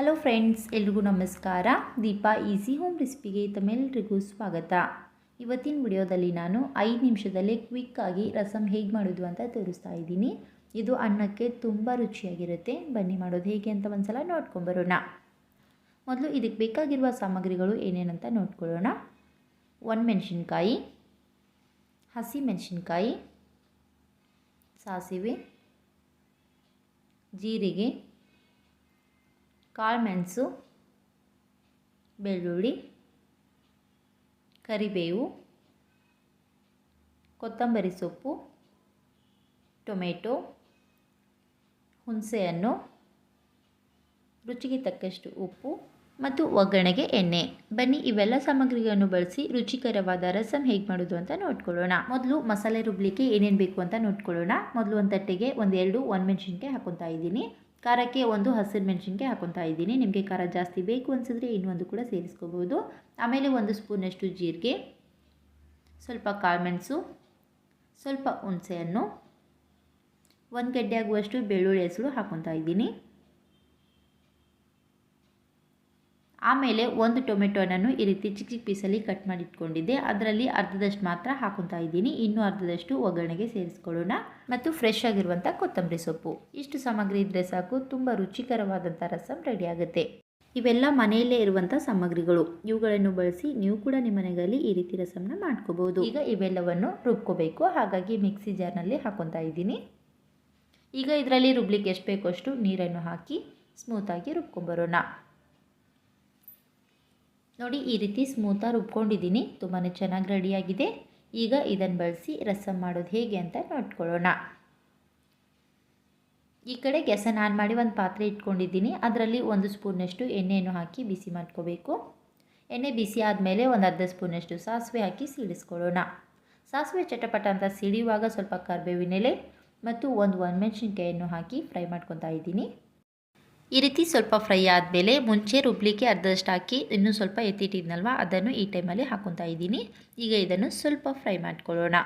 Hello friends ಎಲ್ರಿಗೂ ನಮಸ್ಕಾರ. Deepa easy home ರೆಸಿಪಿಗೆ ತಮ್ಮೆಲ್ಲರಿಗೂ ಸ್ವಾಗತ. ಇವತ್ತಿನ ವಿಡಿಯೋದಲ್ಲಿ ನಾನು ಐದು ನಿಮಿಷದಲ್ಲೇ ಕ್ವಿಕ್ಕಾಗಿ ರಸಮ್ ಹೇಗೆ ಮಾಡೋದು ಅಂತ ತೋರಿಸ್ತಾ ಇದ್ದೀನಿ. ಇದು ಅನ್ನಕ್ಕೆ ತುಂಬ ರುಚಿಯಾಗಿರುತ್ತೆ. ಬನ್ನಿ ಮಾಡೋದು ಹೇಗೆ ಅಂತ ಒಂದು ಸಲ ನೋಡ್ಕೊಂಬರೋಣ ಮೊದಲು ಇದಕ್ಕೆ ಬೇಕಾಗಿರುವ ಸಾಮಗ್ರಿಗಳು ಏನೇನಂತ ನೋಡ್ಕೊಳ್ಳೋಣ. ಒಣ ಮೆಣಸಿನ್ಕಾಯಿ, ಹಸಿ ಮೆಣಸಿನ್ಕಾಯಿ, ಸಾಸಿವೆ, ಜೀರಿಗೆ ಕಾಳುಮೆಣಸು, ಬೆಳ್ಳುಳ್ಳಿ, ಕರಿಬೇವು, ಕೊತ್ತಂಬರಿ ಸೊಪ್ಪು, ಟೊಮೆಟೊ, ಹುಣಸೆಹಣ್ಣು, ರುಚಿಗೆ ತಕ್ಕಷ್ಟು ಉಪ್ಪು ಮತ್ತು ಒಗ್ಗರಣೆಗೆ ಎಣ್ಣೆ. ಬನ್ನಿ, ಇವೆಲ್ಲ ಸಾಮಗ್ರಿಗಳನ್ನು ಬಳಸಿ ರುಚಿಕರವಾದ ರಸಂ ಹೇಗೆ ಮಾಡೋದು ಅಂತ ನೋಡ್ಕೊಳ್ಳೋಣ. ಮೊದಲು ಮಸಾಲೆ ರುಬ್ಲಿಕ್ಕೆ ಏನೇನು ಬೇಕು ಅಂತ ನೋಡ್ಕೊಳ್ಳೋಣ. ಮೊದಲು ಒಂದು ತಟ್ಟೆಗೆ ಒಂದೆರಡು ಒಣಮೆಣ್ಸಿನ್ಕಾಯಿ ಹಾಕೊತಾ ಇದ್ದೀನಿ. ಖಾರಕ್ಕೆ ಒಂದು ಹಸಿರು ಮೆಣಸಿನ್ಕಾಯಿ ಹಾಕೊತಾ ಇದ್ದೀನಿ. ನಿಮಗೆ ಖಾರ ಜಾಸ್ತಿ ಬೇಕು ಅನಿಸಿದ್ರೆ ಇನ್ನೊಂದು ಕೂಡ ಸೇರಿಸ್ಕೋಬೋದು. ಆಮೇಲೆ ಒಂದು ಸ್ಪೂನಷ್ಟು ಜೀರಿಗೆ, ಸ್ವಲ್ಪ ಕಾಳುಮೆಣಸು ಸ್ವಲ್ಪ ಹುಣಸೆಹಣ್ಣು, ಒಂದು ಗಡ್ಡೆ ಆಗುವಷ್ಟು ಬೆಳ್ಳುಳ್ಳಿ ಹೆಸರು ಹಾಕೊತಾ ಇದ್ದೀನಿ. ಆಮೇಲೆ ಒಂದು ಟೊಮೆಟೊನನ್ನು ಈ ರೀತಿ ಚಿಕ್ಕ ಚಿಕ್ಕ ಪೀಸಲ್ಲಿ ಕಟ್ ಮಾಡಿ ಇಟ್ಕೊಂಡಿದ್ದೆ ಅದರಲ್ಲಿ ಅರ್ಧದಷ್ಟು ಮಾತ್ರ ಹಾಕೊತಾ ಇದ್ದೀನಿ. ಇನ್ನೂ ಅರ್ಧದಷ್ಟು ಒಗ್ಗರಣೆಗೆ ಸೇರಿಸ್ಕೊಳ್ಳೋಣ. ಮತ್ತು ಫ್ರೆಶ್ ಆಗಿರುವಂಥ ಕೊತ್ತಂಬರಿ ಸೊಪ್ಪು. ಇಷ್ಟು ಸಾಮಗ್ರಿ ಇದ್ದರೆ ಸಾಕು. ತುಂಬ ರುಚಿಕರವಾದಂಥ ರಸಂ ರೆಡಿ ಆಗುತ್ತೆ. ಇವೆಲ್ಲ ಮನೆಯಲ್ಲೇ ಇರುವಂಥ ಸಾಮಗ್ರಿಗಳು. ಇವುಗಳನ್ನು ಬಳಸಿ ನೀವು ಕೂಡ ನಿಮ್ಮ ಮನೆಯಲ್ಲಿ ಈ ರೀತಿ ರಸಂನ ಮಾಡ್ಕೋಬಹುದು ಈಗ ಇವೆಲ್ಲವನ್ನು ರುಬ್ಕೋಬೇಕು. ಹಾಗಾಗಿ ಮಿಕ್ಸಿ ಜಾರ್ನಲ್ಲಿ ಹಾಕೊತಾ ಇದ್ದೀನಿ. ಈಗ ಇದರಲ್ಲಿ ರುಬ್ಲಿಕ್ಕೆ ಎಷ್ಟು ಬೇಕೋ ಅಷ್ಟು ನೀರನ್ನು ಹಾಕಿ ಸ್ಮೂತಾಗಿ ರುಬ್ಕೊಂಬರೋಣ. ನೋಡಿ ಈ ರೀತಿ ಸ್ಮೂತಾಗಿ ರುಬ್ಕೊಂಡಿದ್ದೀನಿ. ತುಂಬಾ ಚೆನ್ನಾಗಿ ರೆಡಿಯಾಗಿದೆ ಈಗ ಇದನ್ನು ಬಳಸಿ ರಸಂ ಮಾಡೋದು ಹೇಗೆ ಅಂತ ನೋಡ್ಕೊಳ್ಳೋಣ. ಈ ಕಡೆ ಗ್ಯಾಸನ್ನು ಆನ್ ಮಾಡಿ ಒಂದು ಪಾತ್ರೆ ಇಟ್ಕೊಂಡಿದ್ದೀನಿ. ಅದರಲ್ಲಿ ಒಂದು ಸ್ಪೂನಷ್ಟು ಎಣ್ಣೆಯನ್ನು ಹಾಕಿ ಬಿಸಿ ಮಾಡ್ಕೋಬೇಕು. ಎಣ್ಣೆ ಬಿಸಿ ಆದಮೇಲೆ ಒಂದು ಅರ್ಧ ಸ್ಪೂನಷ್ಟು ಸಾಸಿವೆ ಹಾಕಿ ಸೀಳಿಸ್ಕೊಳ್ಳೋಣ ಸಾಸಿವೆ ಚಟಪಟ ಅಂತ ಸಿಡಿಯುವಾಗ ಸ್ವಲ್ಪ ಕರಿಬೇವಿನೆಲೆ ಮತ್ತು ಒಂದು ಒಣಮೆಣ್ಸಿನ್ಕಾಯನ್ನು ಹಾಕಿ ಫ್ರೈ ಮಾಡ್ಕೊತಾ ಇದ್ದೀನಿ. ಈ ರೀತಿ ಸ್ವಲ್ಪ ಫ್ರೈ ಆದಮೇಲೆ ಮುಂಚೆ ರುಬ್ಲಿಕ್ಕೆ ಅರ್ಧದಷ್ಟು ಹಾಕಿ ಇನ್ನೂ ಸ್ವಲ್ಪ ಎತ್ತಿಟ್ಟಿದ್ನಲ್ವ, ಅದನ್ನು ಈ ಟೈಮಲ್ಲಿ ಹಾಕೊತಾ ಇದ್ದೀನಿ. ಈಗ ಇದನ್ನು ಸ್ವಲ್ಪ ಫ್ರೈ ಮಾಡ್ಕೊಳ್ಳೋಣ.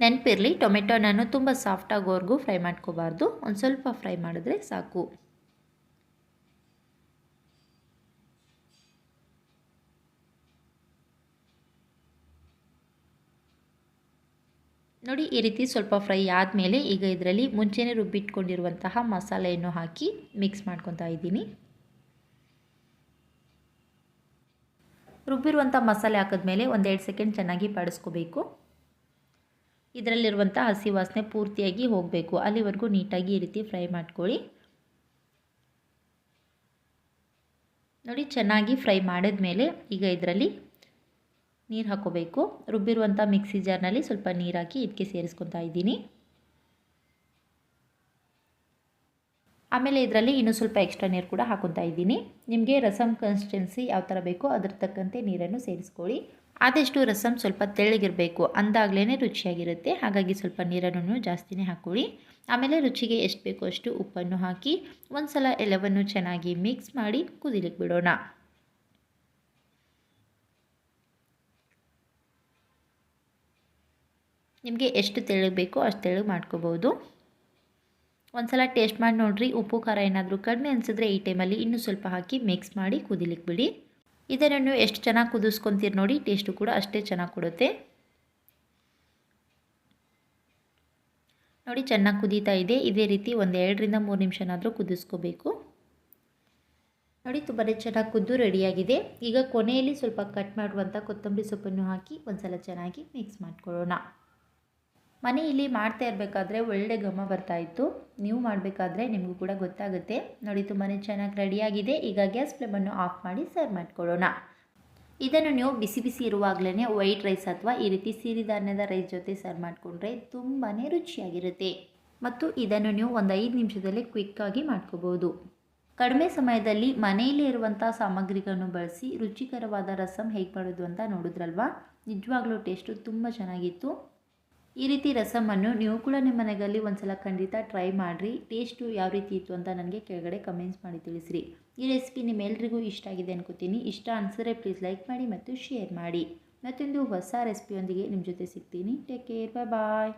ನೆನಪಿರಲಿ, ಟೊಮೆಟೊನನ್ನು ತುಂಬ ಸಾಫ್ಟಾಗೋವರೆಗೂ ಫ್ರೈ ಮಾಡ್ಕೋಬಾರ್ದು. ಒಂದು ಸ್ವಲ್ಪ ಫ್ರೈ ಮಾಡಿದ್ರೆ ಸಾಕು. ನೋಡಿ, ಈ ರೀತಿ ಸ್ವಲ್ಪ ಫ್ರೈ ಆದಮೇಲೆ ಈಗ ಇದರಲ್ಲಿ ಮುಂಚೆನೇ ರುಬ್ಬಿಟ್ಕೊಂಡಿರುವಂತಹ ಮಸಾಲೆಯನ್ನು ಹಾಕಿ ಮಿಕ್ಸ್ ಮಾಡ್ಕೊತಾ ಇದ್ದೀನಿ. ರುಬ್ಬಿರುವಂಥ ಮಸಾಲೆ ಹಾಕಿದ್ಮೇಲೆ ಒಂದೆರಡು ಸೆಕೆಂಡ್ ಚೆನ್ನಾಗಿ ಬಾಡಿಸ್ಕೋಬೇಕು. ಇದರಲ್ಲಿರುವಂಥ ಹಸಿ ವಾಸನೆ ಪೂರ್ತಿಯಾಗಿ ಹೋಗಬೇಕು. ಅಲ್ಲಿವರೆಗೂ ನೀಟಾಗಿ ಈ ರೀತಿ ಫ್ರೈ ಮಾಡ್ಕೊಳ್ಳಿ. ನೋಡಿ, ಚೆನ್ನಾಗಿ ಫ್ರೈ ಮಾಡಿದ ಮೇಲೆ ಈಗ ಇದರಲ್ಲಿ ನೀರು ಹಾಕೋಬೇಕು. ರುಬ್ಬಿರುವಂಥ ಮಿಕ್ಸಿ ಜಾರ್ನಲ್ಲಿ ಸ್ವಲ್ಪ ನೀರು ಹಾಕಿ ಇದಕ್ಕೆ ಸೇರಿಸ್ಕೊತಾ ಇದ್ದೀನಿ. ಆಮೇಲೆ ಇದರಲ್ಲಿ ಇನ್ನೂ ಸ್ವಲ್ಪ ಎಕ್ಸ್ಟ್ರಾ ನೀರು ಕೂಡ ಹಾಕೊತಾ ಇದ್ದೀನಿ. ನಿಮಗೆ ರಸಮ್ ಕನ್ಸಿಸ್ಟೆನ್ಸಿ ಯಾವ ಥರ ಬೇಕೋ ಅದ್ರ ತಕ್ಕಂತೆ ನೀರನ್ನು ಸೇರಿಸ್ಕೊಳ್ಳಿ. ಆದಷ್ಟು ರಸಮ್ ಸ್ವಲ್ಪ ತೆಳ್ಳಗಿರಬೇಕು. ಅಂದಾಗಲೇ ರುಚಿಯಾಗಿರುತ್ತೆ. ಹಾಗಾಗಿ ಸ್ವಲ್ಪ ನೀರನ್ನು ಜಾಸ್ತಿನೇ ಹಾಕ್ಕೊಳ್ಳಿ ಆಮೇಲೆ ರುಚಿಗೆ ಎಷ್ಟು ಬೇಕೋ ಅಷ್ಟು ಉಪ್ಪನ್ನು ಹಾಕಿ ಒಂದು ಸಲ ಎಲ್ಲವನ್ನು ಚೆನ್ನಾಗಿ ಮಿಕ್ಸ್ ಮಾಡಿ ಕುದಿಲಿಕ್ಕೆ ಬಿಡೋಣ ನಿಮಗೆ ಎಷ್ಟು ತೆಳ್ಳಗೆ ಬೇಕೋ ಅಷ್ಟು ತೆಳ್ಳಗೆ ಮಾಡ್ಕೋಬೋದು. ಒಂದು ಸಲ ಟೇಸ್ಟ್ ಮಾಡಿ ನೋಡಿರಿ, ಉಪ್ಪು, ಖಾರ ಏನಾದರೂ ಕಡಿಮೆ ಅನಿಸಿದ್ರೆ ಈ ಟೈಮಲ್ಲಿ ಇನ್ನೂ ಸ್ವಲ್ಪ ಹಾಕಿ ಮಿಕ್ಸ್ ಮಾಡಿ ಕುದಿಲಿಕ್ಕೆ ಬಿಡಿ. ಇದನ್ನು ಎಷ್ಟು ಚೆನ್ನಾಗಿ ಕುದಿಸ್ಕೊತೀರಿ ನೋಡಿ ಟೇಸ್ಟು ಕೂಡ ಅಷ್ಟೇ ಚೆನ್ನಾಗಿ ಕೊಡುತ್ತೆ. ನೋಡಿ ಚೆನ್ನಾಗಿ ಕುದೀತಾ ಇದೆ, ಇದೇ ರೀತಿ ಒಂದು ಎರಡರಿಂದ ಮೂರು ನಿಮಿಷನಾದರೂ ಕುದಿಸ್ಕೋಬೇಕು. ನೋಡಿ ತುಂಬಾ ಚೆನ್ನಾಗಿ ಕುದ್ದು ರೆಡಿಯಾಗಿದೆ. ಈಗ ಕೊನೆಯಲ್ಲಿ ಸ್ವಲ್ಪ ಕಟ್ ಮಾಡುವಂಥ ಕೊತ್ತಂಬರಿ ಸೊಪ್ಪನ್ನು ಹಾಕಿ ಒಂದು ಸಲ ಚೆನ್ನಾಗಿ ಮಿಕ್ಸ್ ಮಾಡ್ಕೊಳ್ಳೋಣ. ಮನೆಯಲ್ಲಿ ಮಾಡ್ತಾ ಇರಬೇಕಾದ್ರೆ ಒಳ್ಳೆ ಘಮ ಬರ್ತಾಯಿತ್ತು ನೀವು ಮಾಡಬೇಕಾದ್ರೆ ನಿಮಗೂ ಕೂಡ ಗೊತ್ತಾಗುತ್ತೆ. ನೋಡಿ ತುಂಬಾ ಚೆನ್ನಾಗಿ ರೆಡಿಯಾಗಿದೆ. ಈಗ ಗ್ಯಾಸ್ ಫ್ಲೇಮನ್ನು ಆಫ್ ಮಾಡಿ ಸರ್ವ್ ಮಾಡಿಕೊಳ್ಳೋಣ. ಇದನ್ನು ನೀವು ಬಿಸಿ ಬಿಸಿ ಇರುವಾಗಲೇ ವೈಟ್ ರೈಸ್ ಅಥವಾ ಈ ರೀತಿ ಸಿರಿಧಾನ್ಯದ ರೈಸ್ ಜೊತೆ ಸರ್ವ್ ಮಾಡಿಕೊಂಡ್ರೆ ತುಂಬಾ ರುಚಿಯಾಗಿರುತ್ತೆ. ಮತ್ತು ಇದನ್ನು ನೀವು ಒಂದು ಐದು ನಿಮಿಷದಲ್ಲಿ ಕ್ವಿಕ್ಕಾಗಿ ಮಾಡ್ಕೋಬೋದು. ಕಡಿಮೆ ಸಮಯದಲ್ಲಿ ಮನೆಯಲ್ಲೇ ಇರುವಂಥ ಸಾಮಗ್ರಿಗಳನ್ನು ಬಳಸಿ ರುಚಿಕರವಾದ ರಸಮ್ ಹೇಗೆ ಮಾಡೋದು ಅಂತ ನೋಡಿದ್ರಲ್ವಾ? ನಿಜವಾಗ್ಲೂ ಟೇಸ್ಟು ತುಂಬ ಚೆನ್ನಾಗಿತ್ತು. ಈ ರೀತಿ ರಸಮನ್ನು ನೀವು ಕೂಡ ನಿಮ್ಮ ಮನೆಯಲ್ಲಿ ಒಂದ್ಸಲ ಖಂಡಿತ ಟ್ರೈ ಮಾಡಿರಿ. ಟೇಸ್ಟು ಯಾವ ರೀತಿ ಇತ್ತು ಅಂತ ನನಗೆ ಕೆಳಗಡೆ ಕಮೆಂಟ್ಸ್ ಮಾಡಿ ತಿಳಿಸ್ರಿ. ಈ ರೆಸಿಪಿ ನಿಮ್ಮೆಲ್ರಿಗೂ ಇಷ್ಟ ಆಗಿದೆ ಅನ್ಕೋತೀನಿ. ಇಷ್ಟ ಅನಿಸಿದ್ರೆ ಪ್ಲೀಸ್ ಲೈಕ್ ಮಾಡಿ ಮತ್ತು ಶೇರ್ ಮಾಡಿ. ಮತ್ತೊಂದು ಹೊಸ ರೆಸಿಪಿಯೊಂದಿಗೆ ನಿಮ್ಮ ಜೊತೆ ಸಿಗ್ತೀನಿ. ಟೇಕ್ ಕೇರ್ ಬಾಯ್ ಬಾಯ್